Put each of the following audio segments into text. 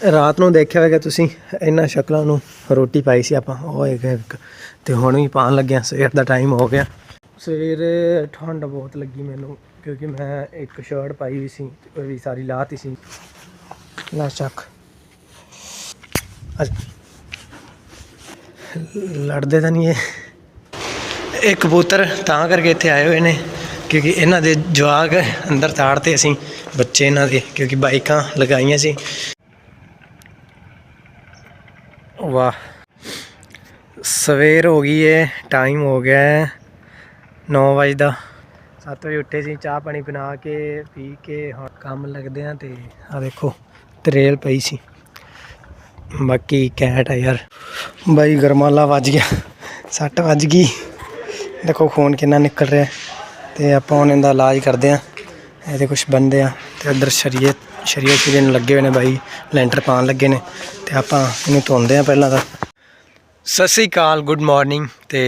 ਰਾਤ ਨੂੰ ਦੇਖਿਆ ਹੋਵੇਗਾ ਤੁਸੀਂ, ਇਹਨਾਂ ਸ਼ਕਲਾਂ ਨੂੰ ਰੋਟੀ ਪਾਈ ਸੀ ਆਪਾਂ। ਉਹ ਇੱਕ ਇੱਕ ਤੇ ਹੁਣ ਵੀ ਪਾਣ ਲੱਗਿਆ, ਸਵੇਰ ਦਾ ਟਾਈਮ ਹੋ ਗਿਆ। ਸਵੇਰੇ ਠੰਡ ਬਹੁਤ ਲੱਗੀ ਮੈਨੂੰ, ਕਿਉਂਕਿ ਮੈਂ ਇੱਕ ਸ਼ਰਟ ਪਾਈ ਹੋਈ ਸੀ, ਉਹ ਵੀ ਸਾਰੀ ਲਾਤੀ ਸੀ। ਲਾ ਚੱਕ। ਅੱਛਾ ਲੜਦੇ ਤਾਂ ਨਹੀਂ ਇਹ। ਇਹ ਕਬੂਤਰ ਤਾਂ ਕਰਕੇ ਇੱਥੇ ਆਏ ਹੋਏ ਨੇ, ਕਿਉਂਕਿ ਇਹਨਾਂ ਦੇ ਜਵਾਕ ਅੰਦਰ ਤਾੜਤੇ ਅਸੀਂ, ਬੱਚੇ ਇਹਨਾਂ ਦੇ, ਕਿਉਂਕਿ ਬਾਈਕਾਂ ਲਗਾਈਆਂ ਸੀ। ਵਾਹ। ਸਵੇਰ ਹੋ ਗਈ ਏ ਟਾਈਮ ਹੋ ਗਿਆ ਹੈ 9 ਵਜੇ ਦਾ 7 ਵਜੇ ਉੱਠੇ ਸੀ, ਚਾਹ ਪਾਣੀ ਬਣਾ ਕੇ, ਪੀ ਕੇ, ਹੁਣ ਕੰਮ ਲੱਗਦੇ ਆ ਤੇ ਆ ਦੇਖੋ, ਤਰੇਲ ਪਈ ਸੀ। ਬਾਕੀ ਕੈਟ ਆ ਯਾਰ। ਬਾਈ, ਗਰਮਾਲਾ ਵੱਜ ਗਿਆ। ਸੱਟ ਵੱਜ ਗਈ। ਦੇਖੋ, ਖੂਨ ਕਿੰਨਾ ਨਿਕਲ ਰਿਹਾ। ਤੇ ਆਪਾਂ ਹੁਣ ਇਹਦਾ ਇਲਾਜ ਕਰਦੇ ਆ। ਇਹਦੇ ਕੁਝ ਬੰਦੇ ਆ ਤੇ ਉਧਰ ਸ਼ਰੀਏ ਸ਼ਰੀਏ ਸ਼ਰੀਏ ਨੂੰ ਲੱਗੇ ਹੋਏ ਨੇ ਬਾਈ, ਲੈਂਟਰ ਪਾਉਣ ਲੱਗੇ ਨੇ ਤੇ ਆਪਾਂ ਇਹਨੂੰ ਧੋਂਦੇ ਆ ਪਹਿਲਾਂ ਤਾਂ। ਸਤਿ ਸ੍ਰੀ ਅਕਾਲ ਗੁੱਡ ਮਾਰਨਿੰਗ ਤੇ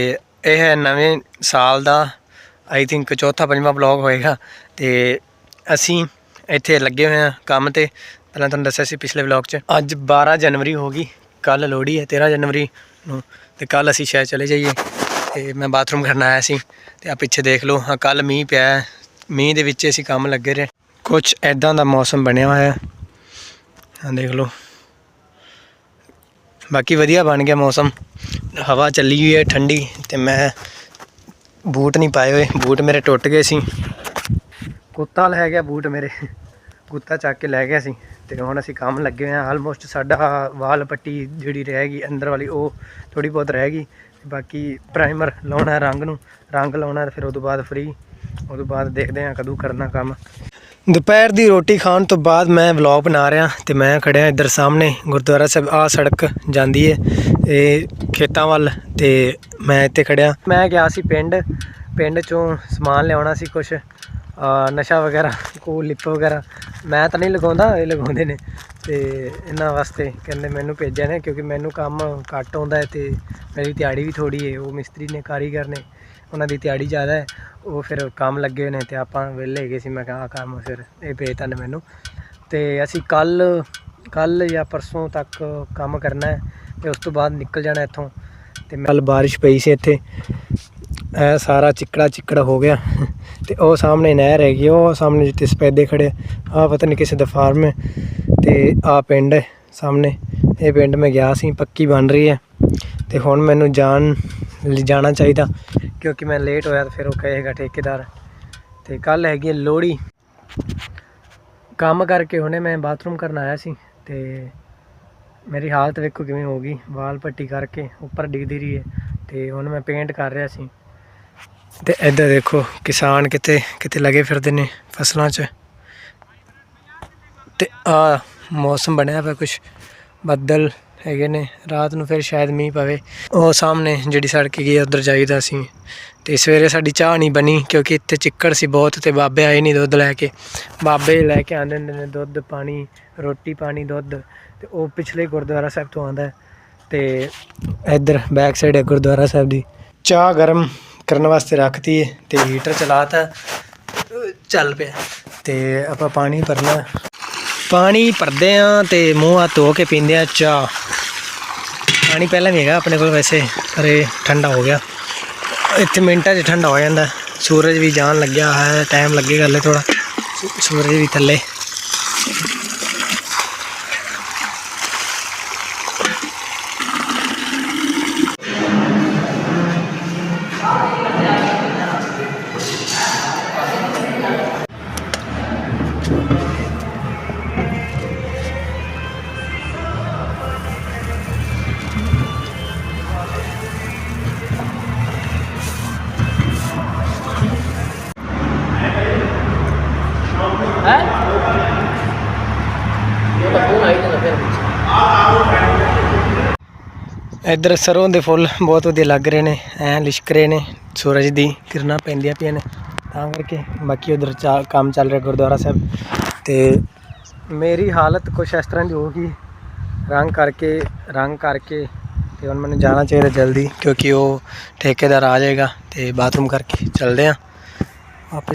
ਇਹ ਹੈ ਨਵੇਂ ਸਾਲ ਦਾ ਆਈ ਥਿੰਕ ਚੌਥਾ ਪੰਜਵਾਂ ਬਲੌਗ ਹੋਏਗਾ ਤੇ ਅਸੀਂ ਇੱਥੇ ਲੱਗੇ ਹੋਏ ਆ ਕੰਮ ਤੇ। ਪਹਿਲਾਂ ਤੁਹਾਨੂੰ ਦੱਸਿਆ ਸੀ ਪਿਛਲੇ ਵਲੌਗ 'ਚ, ਅੱਜ 12 ਜਨਵਰੀ ਹੋ ਗਈ ਕੱਲ ਲੋਹੜੀ ਹੈ 13 ਜਨਵਰੀ ਨੂੰ ਤੇ ਕੱਲ ਅਸੀਂ ਸ਼ਾਇਦ ਚਲੇ ਜਾਈਏ ਤੇ ਮੈਂ ਬਾਥਰੂਮ ਕਰਨ ਆਇਆ ਸੀ ਤੇ ਆ ਪਿੱਛੇ ਦੇਖ ਲਓ ਹਾਂ ਕੱਲ ਮੀਂਹ ਪਿਆ ਮੀਂਹ ਦੇ ਵਿੱਚ ਅਸੀਂ ਕੰਮ ਲੱਗੇ ਰਹੇ। ਕੁਝ ਐਦਾਂ ਦਾ ਮੌਸਮ ਬਣਿਆ ਹੋਇਆ ਹੈ। ਹਾਂ ਦੇਖ ਲਓ। ਬਾਕੀ ਵਧੀਆ ਬਣ ਗਿਆ ਮੌਸਮ। ਹਵਾ ਚੱਲੀ ਹੋਈ ਹੈ ਠੰਡੀ ਤੇ ਮੈਂ ਬੂਟ ਨਹੀਂ ਪਾਏ ਹੋਏ। ਬੂਟ ਮੇਰੇ ਟੁੱਟ ਗਏ ਸੀ। ਕੁੱਤਾ ਲੈ ਗਿਆ ਬੂਟ ਮੇਰੇ। ਕੁੱਤਾ ਚੱਕ ਕੇ ਲੈ ਗਿਆ ਸੀ ਤੇ ਹੁਣ ਅਸੀਂ ਕੰਮ ਲੱਗੇ ਹੋਏ ਆ ਆਲਮੋਸਟ ਸਾਡਾ ਵਾਲ ਪੱਟੀ ਜਿਹੜੀ ਰਹਿ ਗਈ ਅੰਦਰ ਵਾਲੀ, ਉਹ ਥੋੜੀ ਬਹੁਤ ਰਹਿ ਗਈ। ਬਾਕੀ ਪ੍ਰਾਈਮਰ ਲਾਉਣਾ ਰੰਗ ਨੂੰ। ਰੰਗ ਲਾਉਣਾ ਫਿਰ ਉਹ ਤੋਂ ਬਾਅਦ ਫ੍ਰੀ ਉਹ ਤੋਂ ਬਾਅਦ ਦੇਖਦੇ ਆ ਕਦੋਂ ਕਰਨਾ ਕੰਮ। ਦੁਪਹਿਰ ਦੀ ਰੋਟੀ ਖਾਣ ਤੋਂ ਬਾਅਦ ਮੈਂ ਵਲੌਗ ਬਣਾ ਰਿਹਾ ਤੇ ਮੈਂ ਖੜਿਆ ਇੱਧਰ ਸਾਹਮਣੇ, ਗੁਰਦੁਆਰਾ ਸਾਹਿਬ ਆ ਸੜਕ ਜਾਂਦੀ ਹੈ ਇਹ ਖੇਤਾਂ ਵੱਲ ਤੇ ਮੈਂ ਇੱਥੇ ਖੜਿਆ। ਮੈਂ ਗਿਆ ਸੀ ਪਿੰਡ ਪਿੰਡ ਚੋਂ ਸਮਾਨ ਲਿਆਉਣਾ ਸੀ ਕੁਝ ਨਸ਼ਾ ਵਗੈਰਾ ਕੋ ਲਿਪ ਵਗੈਰਾ। ਮੈਂ ਤਾਂ ਨਹੀਂ ਲਗਾਉਂਦਾ, ਇਹ ਲਗਾਉਂਦੇ ਨੇ। ਤੇ ਇਹਨਾਂ ਵਾਸਤੇ ਕਹਿੰਦੇ ਮੈਨੂੰ ਭੇਜਿਆ ਨੇ, ਕਿਉਂਕਿ ਮੈਨੂੰ ਕੰਮ ਘੱਟ ਆਉਂਦਾ ਹੈ ਤੇ ਮੇਰੀ ਦਿਹਾੜੀ ਵੀ ਥੋੜੀ ਹੈ। ਉਹ ਮਿਸਤਰੀ ਨੇ, ਕਾਰੀਗਰ ਨੇ, ਉਹਨਾਂ ਦੀ ਦਿਹਾੜੀ ਜ਼ਿਆਦਾ ਹੈ। ਉਹ ਫਿਰ ਕੰਮ ਲੱਗੇ ਹੋਏ ਨੇ ਤੇ ਆਪਾਂ ਵਿਹਲੇ ਹੈਗੇ ਸੀ, ਮੈਂ ਕਿਹਾ ਆਹ ਕੰਮ ਫਿਰ ਇਹ ਭੇਜਤਾ ਨੇ ਮੈਨੂੰ। ਤੇ ਅਸੀਂ ਕੱਲ ਕੱਲ ਜਾਂ ਪਰਸੋਂ ਤੱਕ ਕੰਮ ਕਰਨਾ ਹੈ ਤੇ ਉਸ ਤੋਂ ਬਾਅਦ ਨਿਕਲ ਜਾਣਾ ਇੱਥੋਂ। ਤੇ ਕੱਲ ਬਾਰਿਸ਼ ਪਈ ਸੀ ਇੱਥੇ। ਇਹ ਸਾਰਾ ਚਿੱਕੜਾ ਚਿੱਕੜ ਹੋ ਗਿਆ। ਤੇ ਉਹ ਸਾਹਮਣੇ ਨਹਿਰ ਹੈਗੀ ਉਹ ਸਾਹਮਣੇ ਜਿੱਥੇ ਸਪੈਦੇ ਖੜੇ ਆ। ਪਤਾ ਨਹੀਂ ਕਿਸੇ ਦਾ ਫਾਰਮ ਹੈ। ਤੇ ਆ ਪਿੰਡ ਹੈ ਸਾਹਮਣੇ। ਇਹ ਪਿੰਡ ਮੈਂ ਗਿਆ ਸੀ, ਪੱਕੀ ਬਣ ਰਹੀ ਹੈ। ਤੇ ਹੁਣ ਮੈਨੂੰ ਜਾਣ ਜਾਣਾ ਚਾਹੀਦਾ। ਕਿਉਂਕਿ ਮੈਂ ਲੇਟ ਹੋਇਆ ਤਾਂ ਫਿਰ ਉਹ ਕਹੇਗਾ ਠੇਕੇਦਾਰ। ਤੇ ਕੱਲ ਹੈਗੀ ਹੈ ਲੋਹੜੀ। ਕੰਮ ਕਰਕੇ ਹੁਣੇ ਮੈਂ ਬਾਥਰੂਮ ਕਰਨ ਆਇਆ ਸੀ। ਤੇ ਮੇਰੀ ਹਾਲਤ ਵੇਖੋ ਕਿਵੇਂ ਹੋ ਗਈ। ਵਾਲ ਪੱਟੀ ਕਰਕੇ ਉੱਪਰ ਡਿੱਗਦੀ ਰਹੀ ਹੈ। ਤੇ ਹੁਣ ਮੈਂ ਪੇਂਟ ਕਰ ਰਿਹਾ ਸੀ। ਤੇ ਇੱਧਰ ਦੇਖੋ ਕਿਸਾਨ ਕਿਤੇ ਕਿਤੇ ਲੱਗੇ ਫਿਰਦੇ ਨੇ ਫਸਲਾਂ 'ਚ। ਤੇ ਆ ਮੌਸਮ ਬਣਿਆ ਪਿਆ ਕੁਝ ਬੱਦਲ ਹੈਗੇ ਨੇ, ਰਾਤ ਨੂੰ ਫਿਰ ਸ਼ਾਇਦ ਮੀਂਹ ਪਵੇ। ਉਹ ਸਾਹਮਣੇ ਜਿਹੜੀ ਸੜਕ ਗਈ ਉਧਰ ਜਾਈਦਾ ਸੀ। ਤੇ ਸਵੇਰੇ ਸਾਡੀ ਚਾਹ ਨਹੀਂ ਬਣੀ ਕਿਉਂਕਿ ਇੱਥੇ ਚਿੱਕੜ ਸੀ ਬਹੁਤ ਤੇ ਬਾਬੇ ਆਏ ਨਹੀਂ ਦੁੱਧ ਲੈ ਕੇ। ਬਾਬੇ ਲੈ ਕੇ ਆਉਂਦੇ ਹੁੰਦੇ ਨੇ ਦੁੱਧ, ਪਾਣੀ, ਰੋਟੀ, ਪਾਣੀ, ਦੁੱਧ। ਤੇ ਉਹ ਪਿਛਲੇ ਗੁਰਦੁਆਰਾ ਸਾਹਿਬ ਤੋਂ ਆਉਂਦਾ ਹੈ। ਤੇ ਇੱਧਰ ਬੈਕ ਸਾਈਡ ਹੈ ਗੁਰਦੁਆਰਾ ਸਾਹਿਬ ਦੀ। ਚਾਹ ਗਰਮ ਕਰਨ ਵਾਸਤੇ ਰੱਖਤੀ ਹੈ ਤੇ ਹੀਟਰ ਚਲਾਤਾ। ਅਹ ਚੱਲ ਪਿਆ। ਤੇ ਆਪਾਂ ਪਾਣੀ ਭਰਨਾ। ਪਾਣੀ ਭਰਦੇ ਆ ਤੇ ਮੂੰਹ ਹੱਥ ਧੋ ਕੇ ਪੀਂਦੇ ਆ ਚਾਹ। ਪਾਣੀ ਪਹਿਲਾਂ ਵੀ ਹੈਗਾ ਆਪਣੇ ਕੋਲ ਵੈਸੇ, ਪਰ ਇਹ ਠੰਡਾ ਹੋ ਗਿਆ। ਇੱਥੇ ਮਿੰਟਾਂ 'ਚ ਠੰਡਾ ਹੋ ਜਾਂਦਾ। ਸੂਰਜ ਵੀ ਜਾਣ ਲੱਗਿਆ ਹੈ ਟਾਈਮ ਲੱਗੇਗਾ ਹਲੇ ਥੋੜਾ ਸੂਰਜ ਵੀ ਥੱਲੇ। ਇੱਧਰ ਸਰੋਂ ਦੇ ਫੁੱਲ ਬਹੁਤ ਵਧੀਆ ਲੱਗ ਰਹੇ ਨੇ, ਐ ਲਿਸ਼ਕ ਰਹੇ ਨੇ, ਸੂਰਜ ਦੀ ਕਿਰਨਾਂ ਪੈਂਦੀਆਂ ਪਈਆਂ ਨੇ। ਤਾਂ ਕਰਕੇ ਬਾਕੀ ਉਧਰ ਕੰਮ ਚੱਲ ਰਿਹਾ ਗੁਰਦੁਆਰਾ ਸਾਹਿਬ। ਤੇ ਮੇਰੀ ਹਾਲਤ ਕੁਛ ਇਸ ਤਰ੍ਹਾਂ ਦੀ ਹੋ ਰੰਗ ਕਰਕੇ ਰੰਗ ਕਰਕੇ ਤੇ ਹੁਣ ਮੈਨੂੰ ਜਾਣਾ ਚਾਹੀਦਾ ਜਲਦੀ ਕਿਉਂਕਿ ਉਹ ਠੇਕੇਦਾਰ ਆ ਜਾਏਗਾ ਤੇ ਬਾਥਰੂਮ ਕਰਕੇ ਚੱਲਦੇ ਆ। ਵਾਪਸ